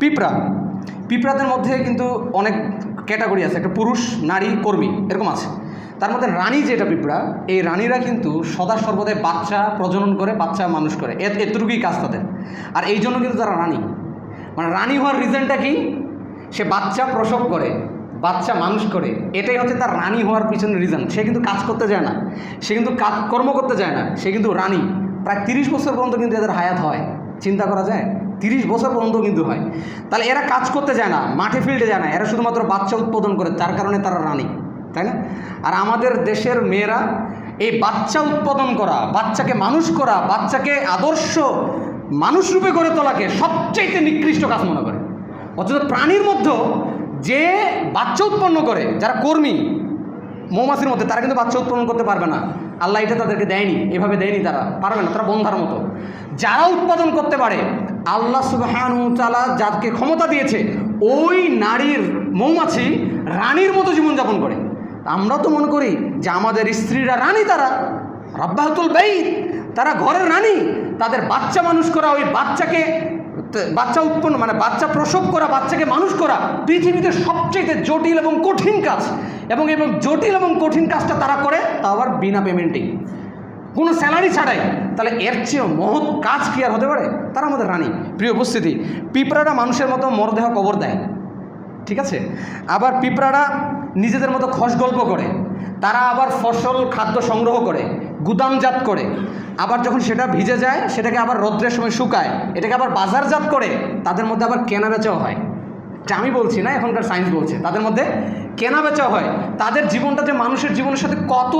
পিঁপড়া। পিঁপড়াদের মধ্যে কিন্তু অনেক ক্যাটাগরি আছে, একটা পুরুষ, নারী, কর্মী, এরকম আছে। তার মধ্যে রানী যেটা পিঁপড়া, এই রানীরা কিন্তু সদা সর্বদাই বাচ্চা প্রজনন করে, বাচ্চা মানুষ করে। এত এতটুকুই কাজ তাদের। আর এই জন্য কিন্তু তারা রানী। মানে রানী হওয়ার রিজনটা কি? সে বাচ্চা প্রসব করে, বাচ্চা মানুষ করে। এটাই হচ্ছে তার রানী হওয়ার পিছনের রিজন সে কিন্তু কাজ করতে যায় না। সে কিন্তু কাজ, কর্ম করতে যায় না। সে কিন্তু রানী। প্রায় তিরিশ বছর পর্যন্ত কিন্তু এদের হায়াত হয়। চিন্তা করা যায়? তিরিশ বছর পর্যন্ত কিন্তু হয়। তাহলে এরা কাজ করতে যায় না, মাঠে ফিল্ডে যায় না, এরা শুধুমাত্র বাচ্চা উৎপাদন করে, যার কারণে তারা রানী তাই না? আর আমাদের দেশের মেয়েরা এই বাচ্চা উৎপাদন করা, বাচ্চাকে মানুষ করা, বাচ্চাকে আদর্শ মানুষ রূপে গড়ে তোলাকে সবচাইতে নিকৃষ্ট কাজ মনে করে। অথচ প্রাণীর মধ্যেও যে বাচ্চা উৎপন্ন করে, যারা কর্মী মৌমাছির মধ্যে, তারা কিন্তু বাচ্চা উৎপন্ন করতে পারবে না। আল্লাহ এটা তাদেরকে দেয়নি, এভাবে দেয়নি তারা, পারবে না, তারা বন্ধার মতো। যারা উৎপাদন করতে পারে, আল্লাহ সুবহানু তাআলা যাকে ক্ষমতা দিয়েছে, ওই নারীর মৌমাছি রানীর মতো জীবনযাপন করে। আমরা তো মনে করি যে আমাদের স্ত্রীরা রানী তারা, রব্বাহতুল বাইত, তারা ঘরের রানী, তাদের বাচ্চা মানুষ করা ওই বাচ্চাকে বাচ্চা উৎপন্ন মানে বাচ্চা প্রসব করা, বাচ্চাকে মানুষ করা পৃথিবীতে সবচেয়ে জটিল এবং কঠিন কাজ। এবং এবং জটিল এবং কঠিন কাজটা তারা করে তা আবার বিনা পেমেন্টেই কোনো স্যালারি ছাড়াই। তাহলে এর চেয়েও মহৎ কাজ কি আর হতে পারে? তারা আমাদের রানী। প্রিয় উপস্থিতি, পিঁপড়ারা মানুষের মতো মরদেহ কবর দেয়। ঠিক আছে? আবার পিঁপড়ারা নিজেদের মতো খস গল্প করে। তারা আবার ফসল, খাদ্য সংগ্রহ করে। গুদামজাত করে। আবার যখন সেটা ভিজে যায়, সেটাকে আবার রৌদ্রের সময় শুকায়, এটাকে আবার বাজারজাত করে, তাদের মধ্যে আবার কেনা বেচাও হয়। এটা আমি বলছি না, এখনকার সায়েন্স বলছে। তাদের মধ্যে কেনা বেচা হয়। তাদের জীবনটা যে মানুষের জীবনের সাথে কত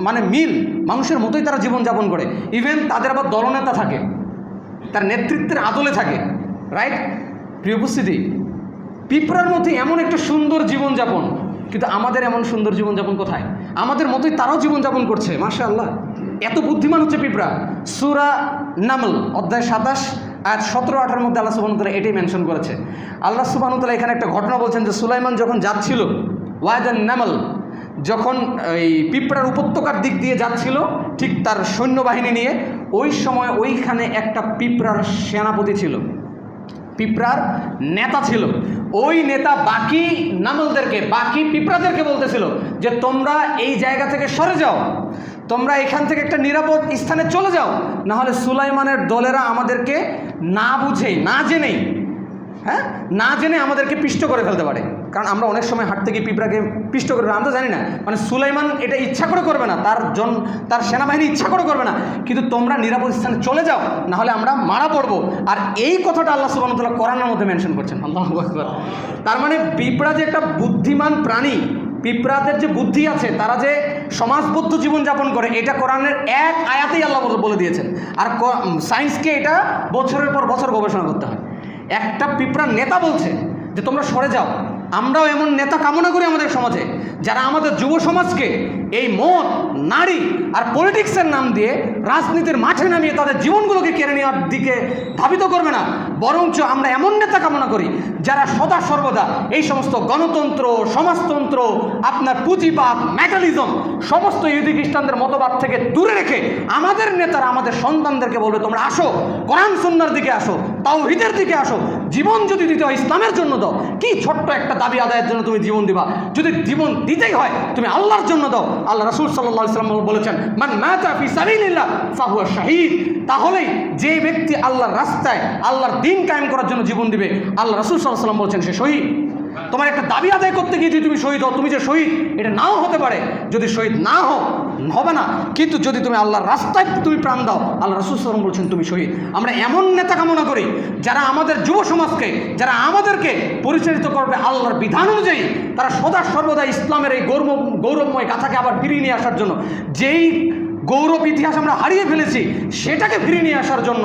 মানে মিল, মানুষের মতোই তারা জীবনযাপন করে। ইভেন তাদের আবার দলনেতা থাকে, তার নেতৃত্বের আদলে থাকে রাইট প্রিয় উপস্থিতি, পিঁপড়ার মধ্যে এমন একটা সুন্দর জীবনযাপন, কিন্তু আমাদের এমন সুন্দর জীবনযাপন কোথায়? আমাদের মতোই তারাও জীবনযাপন করছে মাসা আল্লাহ এত বুদ্ধিমান হচ্ছে পিঁপড়া। সুরা নামল, অধ্যায় সাতাশ আজ সতেরো আঠার মধ্যে আল্লাহ সুবাহতালা এটাই মেনশন করেছে। আল্লাহ সুবাহতালা এখানে একটা ঘটনা বলছেন যে, সুলাইমান যখন যাচ্ছিল ওয়াজান নামল, যখন এই পিঁপড়ার উপত্যকার দিক দিয়ে যাচ্ছিল, ঠিক তার সৈন্যবাহিনী নিয়ে, ওই সময় ওইখানে একটা পিঁপড়ার সেনাপতি ছিল। পিঁপড়ার নেতা ছিল। ওই নেতা বাকি নামলদেরকে, বাকি পিঁপড়াদেরকে বলতেছিল যে, তোমরা এই জায়গা থেকে সরে যাও। তোমরা এখান থেকে একটা নিরাপদ স্থানে চলে যাও। নাহলে সুলাইমানের দলেরা আমাদেরকে না বুঝে, না জেনেই হ্যাঁ? না জেনে আমাদেরকে পিষ্ট করে ফেলতে পারে। কারণ আমরা অনেক সময় হাঁটতে গিয়ে পিঁপড়াকে পিষ্ট করে আমরা জানি না। মানে সুলাইমান এটা ইচ্ছা করে করবে না। তার জন তার সেনাবাহিনী ইচ্ছা করে করবে না। কিন্তু তোমরা নিরাপদ স্থানে চলে যাও, নাহলে আমরা মারা পড়ব। আর এই কথাটা আল্লাহ সুবাহতাল্লাহ কোরআনের মধ্যে মেনশন করছেন। তার মানে পিঁপড়া যে একটা বুদ্ধিমান প্রাণী, পিঁপড়াদের যে বুদ্ধি আছে, তারা যে সমাজবদ্ধ জীবনযাপন করে, এটা কোরআনের এক আয়াতেই আল্লাহ বলে দিয়েছেন। আর সায়েন্সকে এটা বছরের পর বছর গবেষণা করতে হয়। একটা পিঁপড়ার নেতা বলছে যে, তোমরা সরে যাও। আমরাও এমন নেতা কামনা করি আমাদের সমাজে, যারা আমাদের যুব সমাজকে এই মদ নারী আর পলিটিক্সের নাম দিয়ে রাজনীতির মাঠে নামিয়ে তাদের জীবনগুলোকে কেড়ে নেওয়ার দিকে ধাবিত করবে না। বরঞ্চ আমরা এমন নেতা কামনা করি যারা সদা সর্বদা এই সমস্ত গণতন্ত্র, সমাজতন্ত্র, আপনার পুঁজিবাদ, ম্যাটালিজম সমস্ত ইহুদি খ্রিস্টানদের মতবাদ থেকে দূরে রেখে আমাদের নেতারা আমাদের সন্তানদেরকে বলবে, তোমরা আসো, কোরআন সুন্নার দিকে আসো তাও হিদের দিকে আসো। জীবন যদি দিতে হয় ইসলামের জন্য দাও। কি ছোট্ট একটা দাবি আদায়ের জন্য তুমি জীবন দিবা? যদি জীবন দিতেই হয়, তুমি আল্লাহর জন্য দাও। আল্লাহ রাসূল সাল্লাম বলেছেন, মান শাহীদ। তাহলেই যে ব্যক্তি আল্লাহর রাস্তায় আল্লাহর দিন কায়েম করার জন্য জীবন দিবে, আল্লাহ রাসূল আলাইহি সাল্লাম বলছেন, সে শহীদ। তোমার একটা দাবি আদায় করতে গিয়ে যদি তুমি শহীদ হও, তুমি যে শহীদ, এটা নাও হতে পারে। যদি শহীদ না হও হবে না। কিন্তু যদি তুমি আল্লাহর রাস্তায় তুমি প্রাণ দাও, আল্লাহ রসুল সালাম বলছেন, তুমি শহীদ। আমরা এমন নেতা কামনা করি, যারা আমাদের যুব সমাজকে, যারা আমাদেরকে পরিচালিত করবে আল্লাহর বিধান অনুযায়ী, তারা সদা সর্বদা ইসলামের এই গৌরব, গৌরবময় গাথাকে আবার ফিরিয়ে নিয়ে আসার জন্য। যেই গৌরব ইতিহাস আমরা হারিয়ে ফেলেছি, সেটাকে ফিরিয়ে নিয়ে আসার জন্য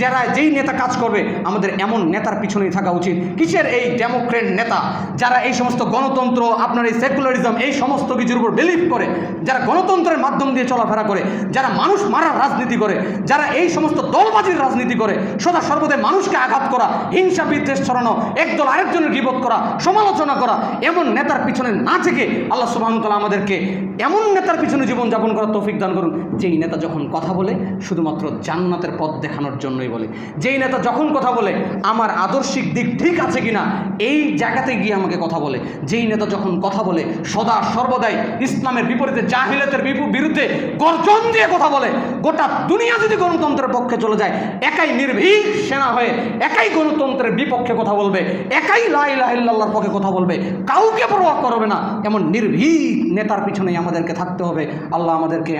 যারা যেই নেতা কাজ করবে, আমাদের এমন নেতার পিছনেই থাকা উচিত। কিসের এই ডেমোক্রেট নেতা? যারা এই সমস্ত গণতন্ত্র, আপনার এই সেকুলারিজম, এই সমস্ত কিছুর উপর বিলিভ করে, যারা গণতন্ত্রের মাধ্যম দিয়ে চলাফেরা করে, যারা মানুষ মারার রাজনীতি করে, যারা এই সমস্ত দলবাজির রাজনীতি করে, সদা সর্বদাই মানুষকে আঘাত করা হিংসা বিদ্বেষ ছড়ানো, একদল আরেকজনের গিবত করা, সমালোচনা করা, এমন নেতার পিছনে না থেকে আল্লাহ সুবাহতালা আমাদেরকে এমন নেতার পিছনে জীবনযাপন করার তৌফিক দান করুন। যেই নেতা যখন কথা বলে, শুধুমাত্র জান্নাতের পথ দেখানোর জন্যই কথাগুলোই বলে। যেই নেতা যখন কথা বলে, আমার আদর্শিক দিক ঠিক আছে কিনা? এই জায়গাতে গিয়ে আমাকে কথা বলে। যেই নেতা যখন কথা বলে, সদা সর্বদাই ইসলামের বিপরীতে জাহিলাতের বিরুদ্ধে গর্জন দিয়ে কথা বলে। গোটা দুনিয়া যদি গণতন্ত্রের পক্ষে চলে যায়, একাই নির্ভীক সেনা হয়ে একাই গণতন্ত্রের বিপক্ষে কথা বলবে, একাই লাইলাহিল্লাহর পক্ষে কথা বলবে, কাউকে প্রভাব করবে না। এমন নির্ভীক নেতার পিছনেই আমাদেরকে থাকতে হবে। আল্লাহ আমাদেরকে